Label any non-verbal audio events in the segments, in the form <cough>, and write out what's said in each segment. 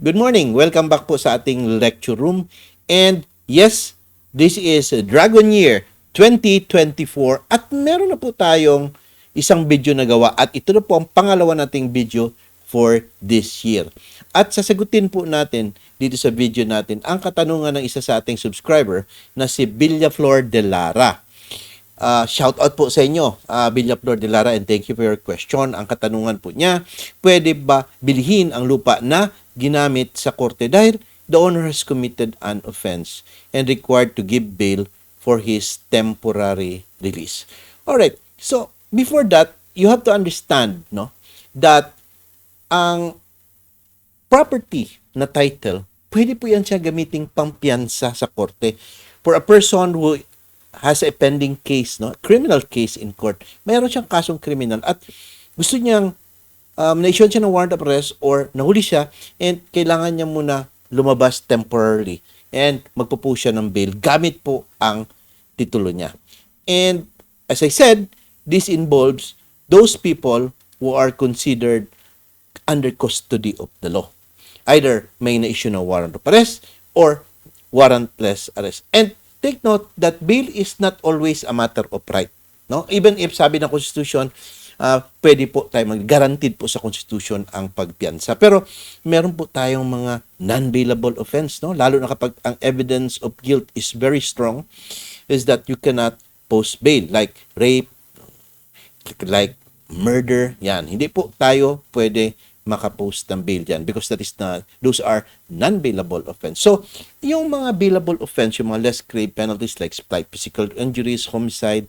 Good morning. Welcome back po sa ating lecture room. And yes, this is Dragon Year 2024 at meron na po tayong isang video na gawa at ito na po ang pangalawa nating video for this year. At sasagutin po natin dito sa video natin ang katanungan ng isa sa ating subscriber na si Villaflor de Lara. Uh, shout out po sa inyo, uh, Villaflor de Lara, and thank you for your question. Ang katanungan po niya, pwede ba bilhin ang lupa na ginamit sa korte dahil the owner has committed an offense and required to give bail for his temporary release. Alright, so before that, you have to understand no, that ang property na title, pwede po yan siya gamiting pampiyansa sa korte. For a person who has a pending case, no, criminal case in court, mayroon siyang kasong criminal at gusto niyang um, na-issue siya ng warrant of arrest or nahuli siya and kailangan niya muna lumabas temporarily and magpo siya ng bail gamit po ang titulo niya. And as I said, this involves those people who are considered under custody of the law. Either may na-issue ng warrant of arrest or warrantless arrest. And take note that bail is not always a matter of right. No? Even if sabi ng Constitution, uh, pwede po tayo mag-guaranteed po sa Constitution ang pagpiyansa. Pero meron po tayong mga non-bailable offense, no? lalo na kapag ang evidence of guilt is very strong, is that you cannot post bail, like rape, like murder, yan. Hindi po tayo pwede makapost ng bail dyan because that is not, those are non-bailable offense. So, yung mga bailable offense, yung mga less grave penalties like like physical injuries, homicide,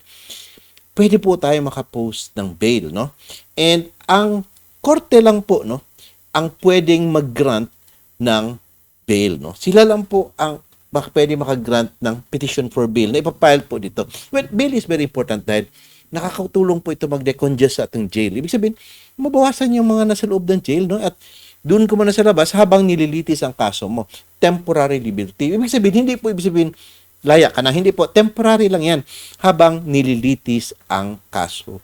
pwede po tayo makapost ng bail, no? And ang korte lang po, no, ang pwedeng mag-grant ng bail, no? Sila lang po ang baka pwede makagrant ng petition for bail na ipapile po dito. Well, bail is very important dahil nakakatulong po ito mag-decongest sa ating jail. Ibig sabihin, mabawasan yung mga nasa loob ng jail, no? At doon ko muna sa labas habang nililitis ang kaso mo. Temporary liberty. Ibig sabihin, hindi po ibig sabihin, laya ka na. Hindi po, temporary lang yan habang nililitis ang kaso.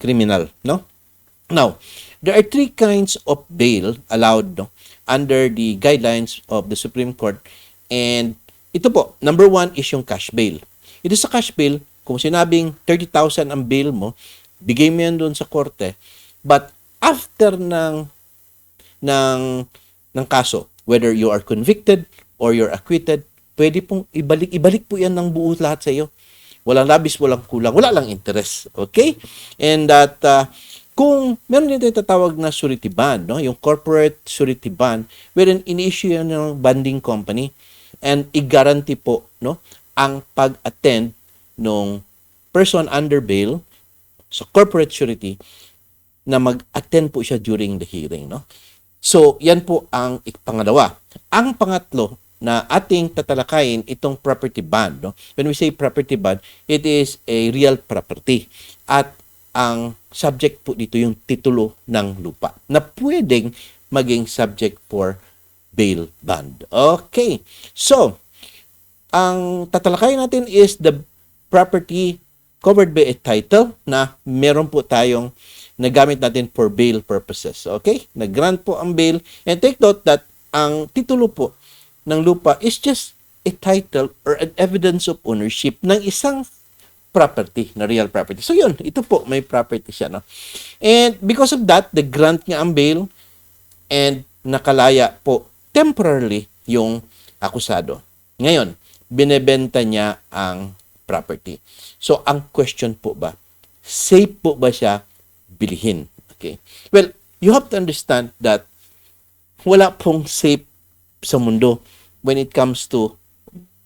Criminal, no? Now, there are three kinds of bail allowed no, under the guidelines of the Supreme Court. And ito po, number one is yung cash bail. Ito sa cash bail, kung sinabing 30,000 ang bail mo, bigay mo yan doon sa korte. But after ng ng ng kaso, whether you are convicted or you're acquitted, pwede pong ibalik ibalik po yan ng buo lahat sa iyo. Walang labis, walang kulang, wala lang interest. Okay? And that uh, kung meron din tayo tatawag na surety bond, no? yung corporate surety bond, wherein in-issue yan ng bonding company and i-guarantee po no, ang pag-attend nung person under bail sa corporate surety na mag-attend po siya during the hearing. No? So, yan po ang pangalawa. Ang pangatlo na ating tatalakayin itong property bond. No? When we say property bond, it is a real property. At ang subject po dito yung titulo ng lupa na pwedeng maging subject for bail bond. Okay. So, ang tatalakayin natin is the property covered by a title na meron po tayong nagamit natin for bail purposes. Okay? Nag-grant po ang bail. And take note that ang titulo po ng lupa is just a title or an evidence of ownership ng isang property, na real property. So yun, ito po, may property siya. No? And because of that, the grant niya ang bail and nakalaya po temporarily yung akusado. Ngayon, binebenta niya ang property. So, ang question po ba, safe po ba siya bilhin? Okay. Well, you have to understand that wala pong safe sa mundo when it comes to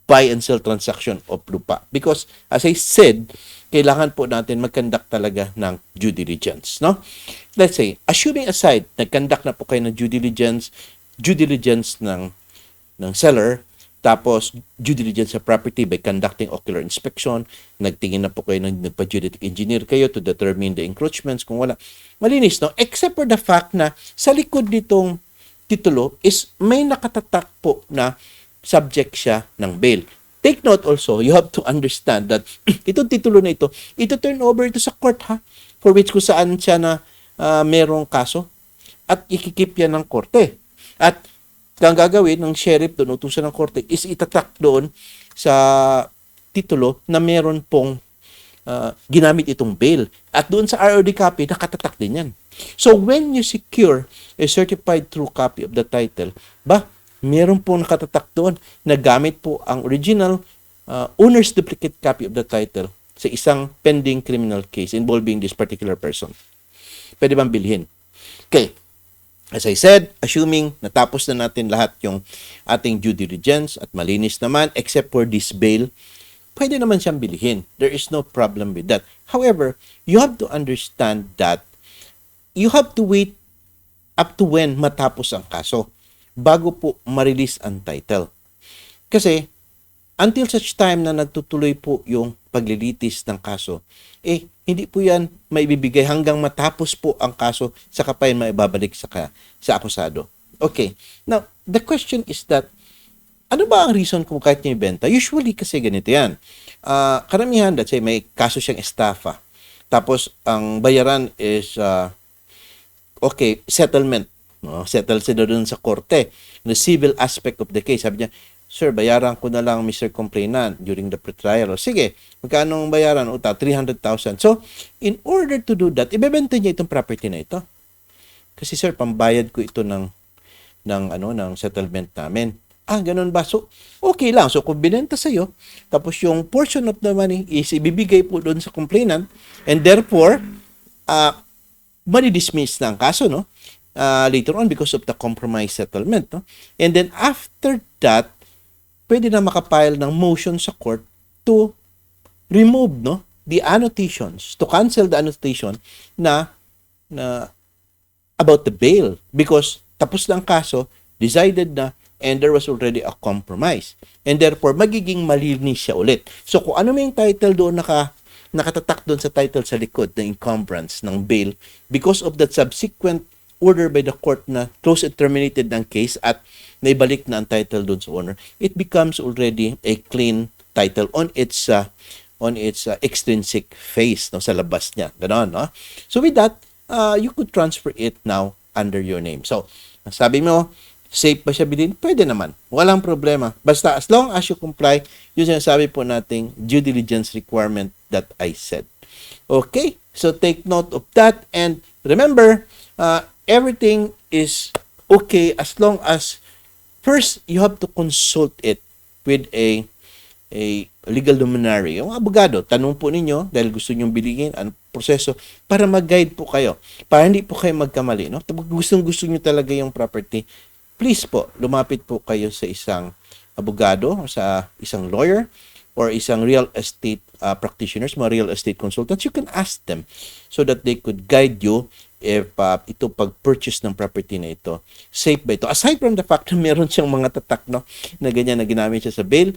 buy and sell transaction of lupa. Because, as I said, kailangan po natin mag-conduct talaga ng due diligence. No? Let's say, assuming aside, nag-conduct na po kayo ng due diligence, due diligence ng, ng seller, tapos, due diligence sa property by conducting ocular inspection. Nagtingin na po kayo ng nagpa-geodetic engineer kayo to determine the encroachments. Kung wala, malinis, no? Except for the fact na sa likod nitong titulo is may nakatatak po na subject siya ng bail. Take note also, you have to understand that <clears throat> itong titulo na ito, ito turn over ito sa court ha, for which kung saan siya na uh, merong kaso at ikikip yan ng korte. At ang gagawin ng sheriff doon, utusan ng korte, is itatrack doon sa titulo na meron pong uh, ginamit itong bail. At doon sa ROD copy, nakatatak din yan. So, when you secure a certified true copy of the title, ba, meron po nakatatak doon na gamit po ang original uh, owner's duplicate copy of the title sa isang pending criminal case involving this particular person. Pwede bang bilhin? Okay. As I said, assuming natapos na natin lahat yung ating due diligence at malinis naman except for this bail, pwede naman siyang bilhin. There is no problem with that. However, you have to understand that you have to wait up to when matapos ang kaso bago po ma-release ang title. Kasi until such time na nagtutuloy po yung paglilitis ng kaso, eh, hindi po yan maibibigay hanggang matapos po ang kaso sa pa maibabalik sa, ka, sa akusado. Okay. Now, the question is that, ano ba ang reason kung kahit niya ibenta? Usually kasi ganito yan. Uh, karamihan, let's say, may kaso siyang estafa. Tapos, ang bayaran is, uh, okay, settlement. No? Settle sila doon sa korte. The civil aspect of the case. Sabi niya, Sir, bayaran ko na lang Mr. Complainant during the pretrial. O, sige, magkano ang bayaran? Uta, 300,000. So, in order to do that, ibebenta niya itong property na ito. Kasi sir, pambayad ko ito ng ng ano ng settlement namin. Ah, ganun ba? So, okay lang. So, kung binenta sa'yo, tapos yung portion of the money is ibibigay po doon sa complainant, and therefore, uh, mani-dismiss na ang kaso, no? Uh, later on because of the compromise settlement, no? And then, after that, pwede na makapile ng motion sa court to remove no the annotations to cancel the annotation na na about the bail. Because tapos na ang kaso decided na and there was already a compromise. And therefore magiging malinis siya ulit. So kung ano may title doon naka nakatatak doon sa title sa likod ng encumbrance ng bail because of that subsequent order by the court na close and terminated ng case at naibalik na ang title doon sa owner, it becomes already a clean title on its uh, on its uh, extrinsic face no sa labas niya. Ganon, no? So with that, uh, you could transfer it now under your name. So, sabi mo, safe ba siya bilhin? Pwede naman. Walang problema. Basta as long as you comply, yung sinasabi po nating due diligence requirement that I said. Okay? So take note of that and remember, uh, everything is okay as long as First, you have to consult it with a a legal luminary, yung abogado. Tanong po ninyo dahil gusto niyo bilhin ang proseso para mag-guide po kayo. Para hindi po kayo magkamali. No? Kapag gustong gusto niyo talaga yung property, please po, lumapit po kayo sa isang abogado, sa isang lawyer, or isang real estate uh, practitioners, mga real estate consultants, you can ask them so that they could guide you if uh, ito pag-purchase ng property na ito, safe ba ito? Aside from the fact na meron siyang mga tatak no, na ganyan na ginamit siya sa bail,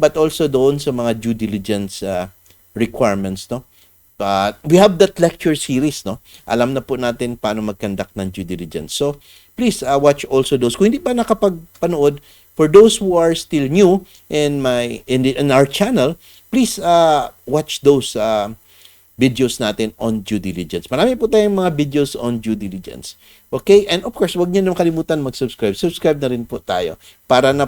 but also doon sa mga due diligence uh, requirements, no? But we have that lecture series, no? Alam na po natin paano mag-conduct ng due diligence. So, please uh, watch also those. Kung hindi pa nakapagpanood, for those who are still new in my in, the, in our channel, please uh, watch those uh, videos natin on due diligence. Marami po tayong mga videos on due diligence. Okay? And of course, huwag niyo naman kalimutan mag-subscribe. Subscribe na rin po tayo para na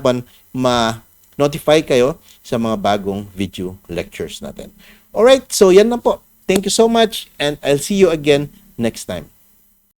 ma-notify kayo sa mga bagong video lectures natin. Alright, so yan na po. Thank you so much and I'll see you again next time.